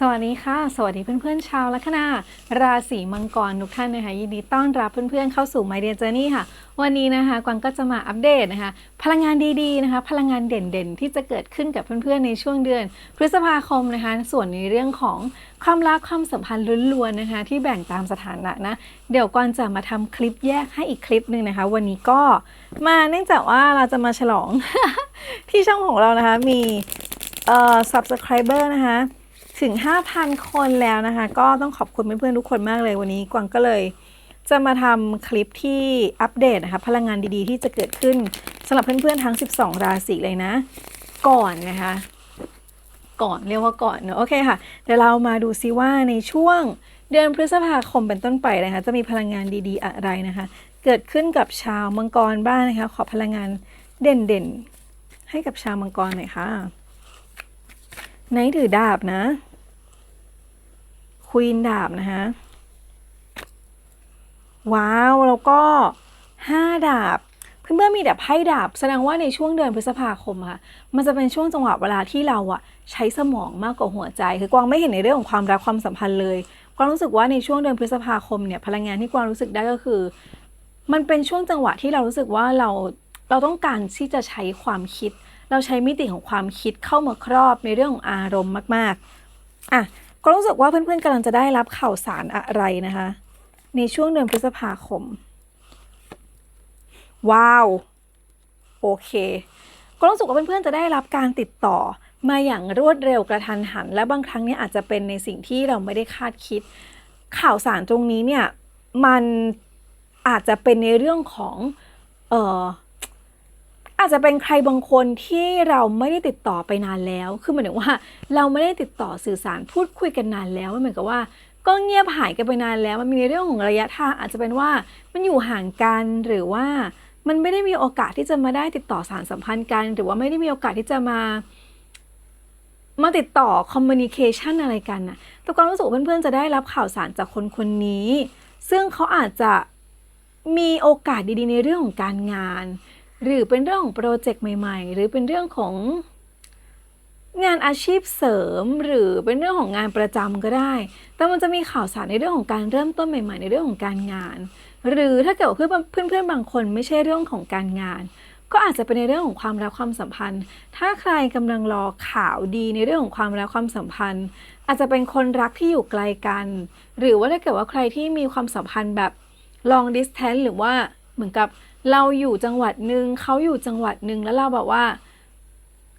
สวัสดีค่ะ สวัสดีเพื่อนๆชาวลัคนาราศีมังกรทุกท่านนะคะยินดีต้อนรับเพื่อนๆเข้าสู่ My Dear Journey ค่ะ วันนี้นะคะกวางก็จะมาอัปเดตนะคะ พลังงานดีๆนะคะ พลังงานเด่นๆ ที่จะเกิดขึ้นกับเพื่อนๆในช่วงเดือน พฤษภาคมนะคะ ส่วนในเรื่องของความรักความสัมพันธ์ล้วนๆนะคะ ที่แบ่งตามสถานะนะ เดี๋ยวกวางจะมาทำคลิปแยกให้อีกคลิปหนึ่งนะคะ วันนี้ก็มาเนื่องจากว่าเราจะมาฉลองที่ช่องของเรานะคะมีเอ่อ subscriber นะคะ ถึง 5,000 คนแล้วนะคะ ก็ต้องขอบคุณเพื่อนๆทุกคนมากเลยวันนี้กวางก็เลยจะมาทำคลิปที่อัปเดตนะคะพลังงานดีๆ ที่จะเกิดขึ้นสำหรับเพื่อนๆทั้ง 12 ราศีเลยนะ ก่อนนะคะ ก่อนเรียกว่าก่อนเนอะโอเคค่ะเดี๋ยวเรามาดูซิว่าในช่วงเดือนพฤษภาคมเป็นต้นไปนะคะ จะมีพลังงานดีๆ อะไรนะคะ เกิดขึ้นกับชาวมังกรบ้างนะคะ ขอพลังงานเด่นๆ ให้กับชาวมังกรหน่อยค่ะ ไหนถือดาบนะ ควีนดาบนะคะ ว้าว แล้วก็ห้าดาบ เพื่อนๆมีแต่ไพ่ดาบ แสดงว่าในช่วงเดือนพฤษภาคมค่ะ มันจะเป็นช่วงจังหวะเวลาที่เราอะใช้สมองมากกว่าหัวใจ คือกวางไม่เห็นในเรื่องของความรักความสัมพันธ์เลยกวางรู้สึกว่าในช่วงเดือนพฤษภาคมเนี่ยพลังงานที่กวางรู้สึกได้ก็คือ มันเป็นช่วงจังหวะที่เรารู้สึกว่าเราเราต้องการที่จะใช้ความคิด เราใช้มิติของความคิดเข้ามาครอบในเรื่องของอารมณ์มาก ๆ อะ ก็รู้สึกว่าเพื่อนๆกำลังจะได้รับข่าวสารอะไรนะคะ ในช่วงเดือนพฤษภาคม ว้าว โอเค ก็รู้สึกว่าเพื่อนๆจะได้รับการติดต่อมาอย่างรวดเร็วกระทันหัน และบางครั้งเนี่ยอาจจะเป็นในสิ่งที่เราไม่ได้คาดคิด ข่าวสารตรงนี้เนี่ยมันอาจจะเป็นในเรื่องของ เอ่อ อาจจะเป็นใครบางคนที่เราไม่ได้ติดต่อไปนานแล้ว คือหมายถึงว่า เราไม่ได้ติดต่อสื่อสารพูดคุยกันนานแล้วมันเหมือนกับว่า ก็เงียบหายกันไปนานแล้ว มันมีในเรื่องของระยะทางอาจจะเป็นว่ามันอยู่ห่างกันหรือว่ามันไม่ได้มีโอกาสที่จะมาได้ติดต่อสารสัมพันธ์กัน หรือว่าไม่ได้มีโอกาสที่จะมา มาติดต่อคอมมูนิเคชันอะไรกันนะแต่ความรู้สึกเพื่อนๆจะได้รับข่าวสารจากคนคนนี้ ซึ่งเขาอาจจะมีโอกาสดีๆ ในเรื่องของการงาน หรือเป็นเรื่องของโปรเจกต์ใหม่ๆ หรือเป็นเรื่องของงานอาชีพเสริมหรือเป็นเรื่องของงานประจำก็ได้ แต่มันจะมีข่าวสารในเรื่องของการเริ่มต้นใหม่ ๆ ในเรื่องของการงาน หรือถ้าเกิดว่าเพื่อนเพื่อนๆบางคนไม่ใช่เรื่องของการงาน ก็อาจจะเป็นในเรื่องของความรักความสัมพันธ์ ถ้าใครกำลังรอข่าวดีในเรื่องของความรักความสัมพันธ์ อาจจะเป็นคนรักที่อยู่ไกลกัน หรือว่าถ้าเกิดว่าใครที่มีความสัมพันธ์แบบ long distance หรือว่าเหมือนกับเราอยู่จังหวัดหนึ่งเขาอยู่จังหวัดหนึ่งแล้วเราแบบว่า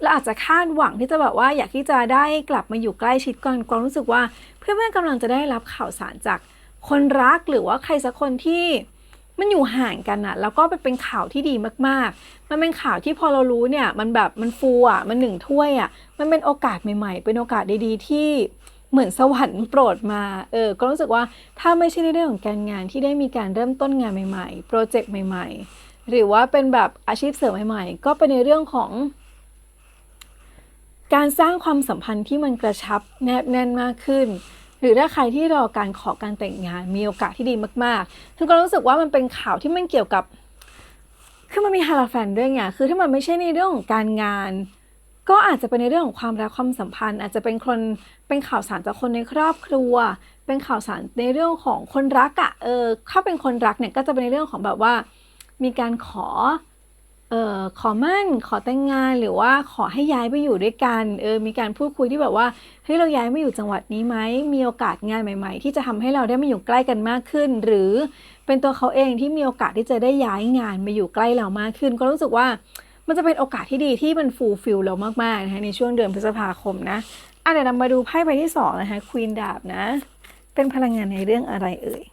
เราอาจจะคาดหวังที่จะแบบว่าอยากที่จะได้กลับมาอยู่ใกล้ชิดกันความรู้สึกว่าเพื่อนๆกำลังจะได้รับข่าวสารจากคนรักหรือว่าใครสักคนที่มันอยู่ห่างกันอะแล้วก็เป็นข่าวที่ดีมากๆ มันเป็นข่าวที่พอเรารู้เนี่ยมันแบบมันฟูอะมันหนึ่งถ้วยอะมันเป็นโอกาสใหม่ ๆ เป็นโอกาสดีๆที่ เหมือนสวรรค์โปรดมา เออ ก็รู้สึกว่าถ้าไม่ใช่ในเรื่องของการงานที่ได้มีการเริ่มต้นงานใหม่ๆ โปรเจกต์ใหม่ ๆ หรือว่าเป็นแบบอาชีพเสริมใหม่ๆ ก็เป็นในเรื่องของ การสร้างความสัมพันธ์ที่มันกระชับแนบแน่นมากขึ้น หรือถ้าใครที่รอการขอการแต่งงานมีโอกาสที่ดีมากๆคือก็รู้สึกว่ามันเป็นข่าวที่มันเกี่ยวกับ คือมันมีฮาราแฟนด้วยไง คือถ้ามันไม่ใช่ในเรื่องของการงาน ก็อาจจะเป็นในเรื่องของความรักความสัมพันธ์ อาจจะเป็นคนเป็นข่าวสารจากคนในครอบครัว เป็นข่าวสารในเรื่องของคนรักอะ่ะเออถ้าเป็นคนรักเนี่ยก็จะเป็นในเรื่องของแบบว่า มีการขอเอ่อขอมั่นขอแต่งงานหรือว่าขอให้ย้ายไปอยู่ด้วยกันเออมีการพูดคุยที่แบบว่าเฮ้ยเราย้ายมาอยู่จังหวัดนี้ไหมมีโอกาสงานใหม่ ๆ ที่จะทำให้เราได้มาอยู่ใกล้กันมากขึ้น หรือเป็นตัวเขาเองที่มีโอกาสที่จะได้ย้ายงานมาอยู่ใกล้เรามากขึ้น ก็รู้สึกว่า มันจะเป็นโอกาสที่ดีที่มันฟูลฟิลเรามากๆนะคะในช่วงเดือนพฤษภาคมนะอะเดี๋ยวเรามาดูไพ่ใบที่สองนะคะควีนดาบนะ เป็นพลังงานในเรื่องอะไรเอ่ย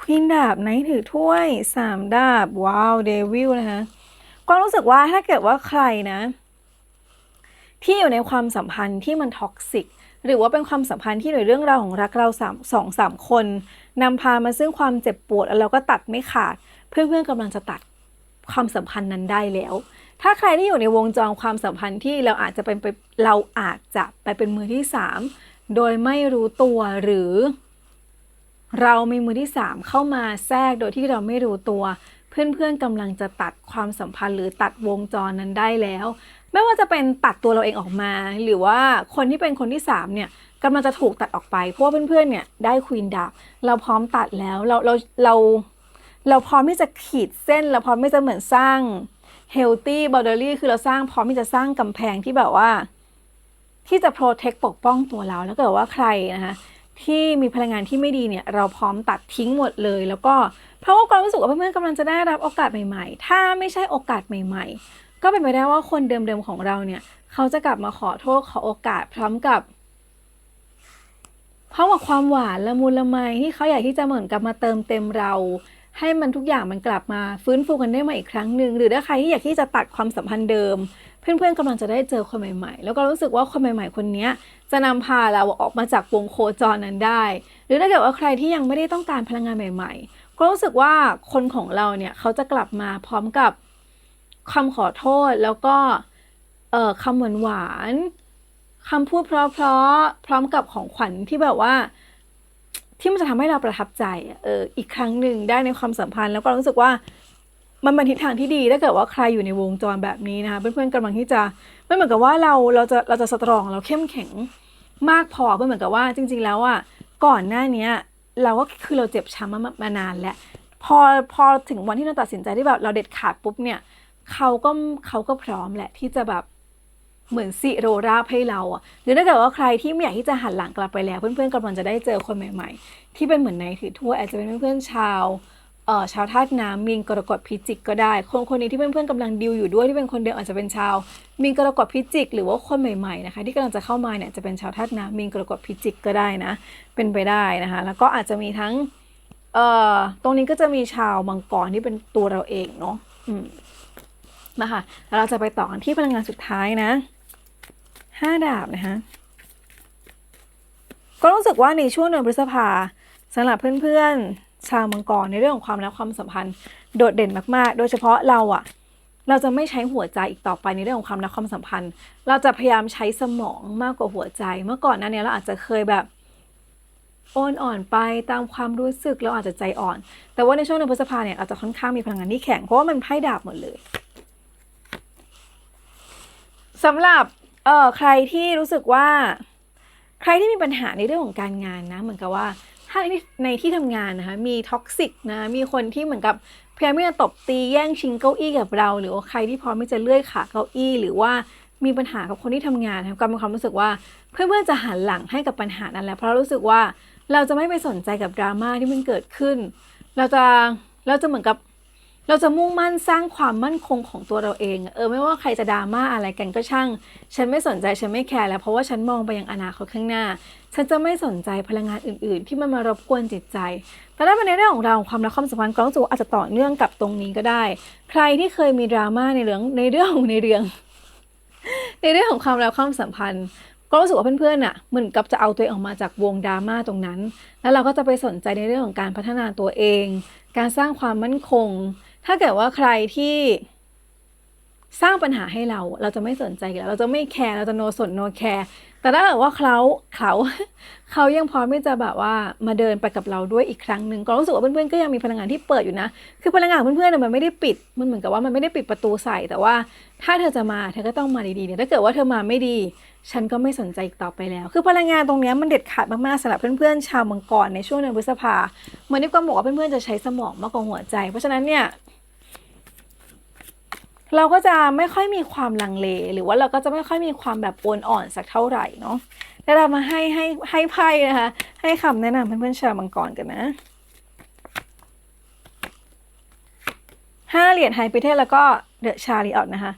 ควีนดาบไนถือถ้วยสามดาบ ว้าวเดวิลนะคะก็รู้สึกว่าถ้าเกิดว่าใครนะ ที่อยู่ในความสัมพันธ์ที่มันท็อกซิกหรือว่าเป็นความสัมพันธ์ที่ในเรื่องราวของรักเราสามสองสามคนนำพามาซึ่งความเจ็บปวดแล้วเราก็ตัดไม่ขาด เพื่อนๆกำลังจะตัดความสัมพันธ์นั้นได้แล้ว ถ้าใครที่อยู่ในวงจรความสัมพันธ์ที่เราอาจจะเป็นไปเราอาจจะไปเป็นมือที่สามโดยไม่รู้ตัวหรือ เรามีมือที่สามเข้ามาแทรกโดยที่เราไม่รู้ตัว เพื่อนๆกำลังจะตัดความสัมพันธ์หรือตัดวงจรนั้นได้แล้ว ไม่ว่าจะเป็นตัดตัวเราเองออกมา หรือว่าคนที่เป็นคนที่สามเนี่ยกำลังจะถูกตัดออกไปเพราะว่าเพื่อนๆเนี่ยได้ควีนดาบเราพร้อมตัดแล้วเราเราเรา เราพร้อมที่จะขีดเส้น เราพร้อมที่จะเหมือนสร้าง healthy boundary คือเราสร้างพร้อมที่จะสร้างกำแพงที่แบบว่า ที่จะ protect ปกป้องตัวเรา แล้วเกิดว่าใครนะคะที่มีพลังงานที่ไม่ดีเนี่ย เราพร้อมตัดทิ้งหมดเลย แล้วก็เพราะว่าความรู้สึกว่าเพื่อนๆกำลังจะได้รับโอกาสใหม่ ๆ ถ้าไม่ใช่โอกาสใหม่ ๆ ก็เป็นไปได้ว่าคนเดิมๆของเราเนี่ย เขาจะกลับมาขอโทษขอโอกาสพร้อมกับพร้อมกับความหวานละมุนละไมที่เขาอยากที่จะเหมือนกับมาเติมเต็มเรา ให้มันทุกอย่างมันกลับมาฟื้นฟูกันได้ใหม่อีกครั้งหนึ่งหรือถ้าใครที่อยากที่จะตัดความสัมพันธ์เดิม เพื่อนๆกำลังจะได้เจอคนใหม่ ๆ แล้วก็รู้สึกว่าคนใหม่ ๆ คนนี้จะนำพาเราออกมาจากวงโคจรนั้นได้ หรือถ้าเกิดว่าใครที่ยังไม่ได้ต้องการพลังงานใหม่ ๆ ก็รู้สึกว่าคนของเราเนี่ยเขาจะกลับมาพร้อมกับคำขอโทษแล้วก็เอ่อคำหวานหวานคำพูดเพราะๆพร้อมกับของขวัญที่แบบว่า ที่มันจะทำให้เราประทับใจอะเอออีกครั้งหนึ่งได้ในความสัมพันธ์ แล้วก็รู้สึกว่ามันเป็นทิศทางที่ดีถ้าเกิดว่าใครอยู่ในวงจรแบบนี้นะคะเพื่อนๆกำลังที่จะไม่เหมือนกับว่าเราเราจะเราจะสตรองเราเข้มแข็งมากพอไม่เหมือนกับว่าจริง ๆ แล้วอะก่อนหน้าเนี้ยเราก็คือเราเจ็บช้ำมามานานแล้วพอพอถึงวันที่เราตัดสินใจที่แบบเราเด็ดขาดปุ๊บเนี่ยเขาก็เขาก็พร้อมแหละที่จะแบบ เหมือนสิโรราบให้เราอะหรือถ้าเกิดว่าใครที่ไม่อยากที่จะหันหลังกลับไปแล้ว เพื่อนๆกำลังจะได้เจอคนใหม่ๆ ที่เป็นเหมือนในถือถ้วอาจจะเป็นเพื่อนๆชาวเอ่อชาวธาตุน้ำมีนกรกฎพิจิกก็ได้ คนคนนี้ที่เพื่อนๆกำลังดิวอยู่ด้วยที่เป็นคนเดิมอาจจะเป็นชาว มีนกรกฎพิจิก หรือว่าคนใหม่ๆนะคะที่กำลังจะเข้ามาเนี่ยจะเป็นชาวธาตุน้ำมีนกรกฎพิจิกก็ได้นะ เป็นไปได้นะคะแล้วก็อาจจะมีทั้งเอ่อตรงนี้ก็จะมีชาวมังกรที่เป็นตัวเราเองเนาะอืมนะคะแล้วเราจะไปต่อกันที่พลังงานสุดท้ายนะ ห้าดาบนะคะก็รู้สึกว่าในช่วงเดือนพฤษภาสำหรับเพื่อนๆ ชาวมังกรในเรื่องของความรักความสัมพันธ์โดดเด่นมากๆ โดยเฉพาะเราอะเราจะไม่ใช้หัวใจอีกต่อไปในเรื่องของความรักความสัมพันธ์ เราจะพยายามใช้สมองมากกว่าหัวใจ เมื่อก่อนนั้นเนี่ยเราอาจจะเคยแบบโอนอ่อนไปตามความรู้สึกเราอาจจะใจอ่อน แต่ว่าในช่วงเดือนพฤษภาเนี่ยเราจะค่อนข้างมีพลังงานที่แข็งเพราะว่ามันไพ่ดาบหมดเลยสำหรับ เออใครที่รู้สึกว่า ใครที่มีปัญหาในเรื่องของการงานนะ เหมือนกับว่าถ้าในในที่ทำงานนะคะมีท็อกซิกนะมีคนที่เหมือนกับพยายามที่จะตบตีแย่งชิงเก้าอี้กับเรา หรือว่าใครที่พร้อมที่จะเลื่อยขาเก้าอี้ หรือว่ามีปัญหากับคนที่ทำงานนะครับก็มีความรู้สึกว่าเพื่อนๆจะหันหลังให้กับปัญหานั้นแล้วเพราะรู้สึกว่าเราจะไม่ไปสนใจกับดราม่าที่มันเกิดขึ้น เราจะเราจะเหมือนกับ เราจะมุ่งมั่นสร้างความมั่นคงของตัวเราเอง เออไม่ว่าใครจะดราม่าอะไรกันก็ช่าง ฉันไม่สนใจฉันไม่แคร์แล้วเพราะว่าฉันมองไปยังอนาคตข้างหน้า ฉันจะไม่สนใจพลังงานอื่น ๆ ที่มันมารบกวนจิตใจ แต่ถ้าเป็นในเรื่องของเราความรักความสัมพันธ์ก็รู้สึกว่าอาจจะต่อเนื่องกับตรงนี้ก็ได้ ใครที่เคยมีดราม่าในเรื่องในเรื่องของในเรื่อง ในเรื่องของความรักความสัมพันธ์ก็รู้สึกว่าเพื่อนๆน่ะเหมือนกับจะเอาตัวเองออกมาจากวงดราม่าตรงนั้น แล้วเราก็จะไปสนใจในเรื่องของการพัฒนาตัวเอง การสร้างความมั่นคง ถ้าเกิดว่าใครที่สร้างปัญหาให้เรา เราจะไม่สนใจแล้ว เราจะไม่แคร์ เราจะโนสนโนแคร์ แต่ถ้าเกิดว่าเขาเขาเขายังพร้อมที่จะแบบว่ามาเดินไปกับเราด้วยอีกครั้งหนึ่งก็รู้สึกว่าเพื่อนๆก็ยังมีพลังงานที่เปิดอยู่นะ คือพลังงานของเพื่อนๆเนี่ยมันไม่ได้ปิด มันเหมือนกับว่ามันไม่ได้ปิดประตูใส่ แต่ว่าถ้าเธอจะมาเธอก็ต้องมาดีๆเนี่ยถ้าเกิดว่าเธอมาไม่ดี ฉันก็ไม่สนใจอีกต่อไปแล้ว คือพลังงานตรงเนี้ยมันเด็ดขาดมากๆสำหรับเพื่อนๆชาวมังกรในช่วงเดือนพฤษภาเหมือนที่ก็บอกว่าเพื่อนๆจะใช้สมองมากกว่าหัวใจ เพราะฉะนั้นเนี่ย เราก็จะไม่ค่อยมีความลังเล หรือว่าเราก็จะไม่ค่อยมีความแบบโอนอ่อนสักเท่าไหร่เนาะแล้วเรามาให้ให้ให้ไพ่นะคะ ให้คำแนะนำเพื่อนๆชาวมังกรกันนะห้าเหรียญไฮปิเทสแล้วก็เดอะชาลีออตนะคะ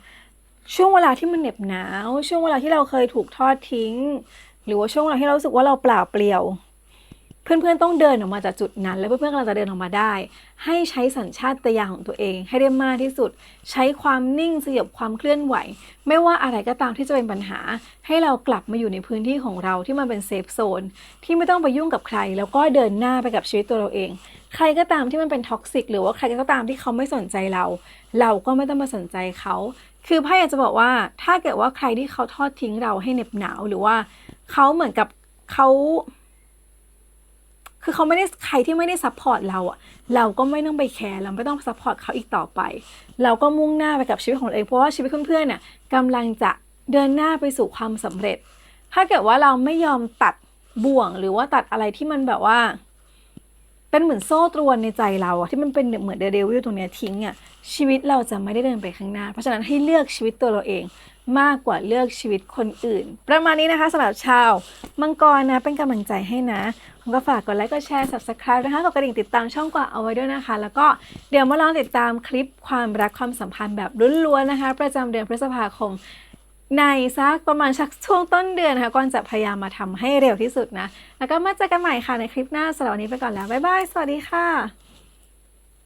ช่วงเวลาที่มันเหน็บหนาว ช่วงเวลาที่เราเคยถูกทอดทิ้ง หรือว่าช่วงเวลาที่เรารู้สึกว่าเราเปล่าเปลี่ยว เพื่อนๆต้องเดินออกมาจากจุดนั้น แล้วเพื่อนๆกำลังจะเดินออกมาได้ ให้ใช้สัญชาตญาณของตัวเอง ให้ได้มากที่สุด ใช้ความนิ่งสยบความเคลื่อนไหว ไม่ว่าอะไรก็ตามที่จะเป็นปัญหา ให้เรากลับมาอยู่ในพื้นที่ของเราที่มันเป็นเซฟโซนที่ไม่ต้องไปยุ่งกับใคร แล้วก็เดินหน้าไปกับชีวิตตัวเราเอง ใครก็ตามที่มันเป็นท็อกซิกหรือว่าใครก็ตามที่เขาไม่สนใจเรา เราก็ไม่ต้องมาสนใจเขาคือไพ่อยากจะบอกว่าถ้าเกิดว่าใครที่เขาทอดทิ้งเราให้เหน็บหนาวหรือว่าเขาเหมือนกับเขา คือเขาไม่ได้ใครที่ไม่ได้ซัพพอร์ตเราอะเราก็ไม่ต้องไปแคร์เราไม่ต้องซัพพอร์ตเขาอีกต่อไป เราก็มุ่งหน้าไปกับชีวิตของเราเองเพราะว่าชีวิตเพื่อนๆเนี่ยกำลังจะเดินหน้าไปสู่ความสำเร็จ ถ้าเกิดว่าเราไม่ยอมตัดบ่วงหรือว่าตัดอะไรที่มันแบบว่า เป็นเหมือนโซ่ตรวนในใจเราอะที่มันเป็นเหมือนเดวิลตรงเนี้ยทิ้งอะชีวิตเราจะไม่ได้เดินไปข้างหน้า เพราะฉะนั้นให้เลือกชีวิตตัวเราเอง มากกว่าเลือกชีวิตคนอื่น ประมาณนี้นะคะสำหรับชาวมังกรนะเป็นกำลังใจให้นะผมก็ฝากกดไลค์กดแชร์ subscribe นะคะกดกระดิ่งติดตามช่องกว่าเอาไว้ด้วยนะคะ แล้วก็เดี๋ยวมาลองติดตามคลิปความรักความสัมพันธ์แบบล้วนๆนะคะ ประจำเดือนพฤษภาคมในสักประมาณชักช่วงต้นเดือนนะคะก่อนจะพยายามมาทำให้เร็วที่สุดนะ แล้วก็มาเจอกันใหม่ค่ะในคลิปหน้าสำหรับวันนี้ไปก่อนแล้ว บ๊ายบาย สวัสดีค่ะ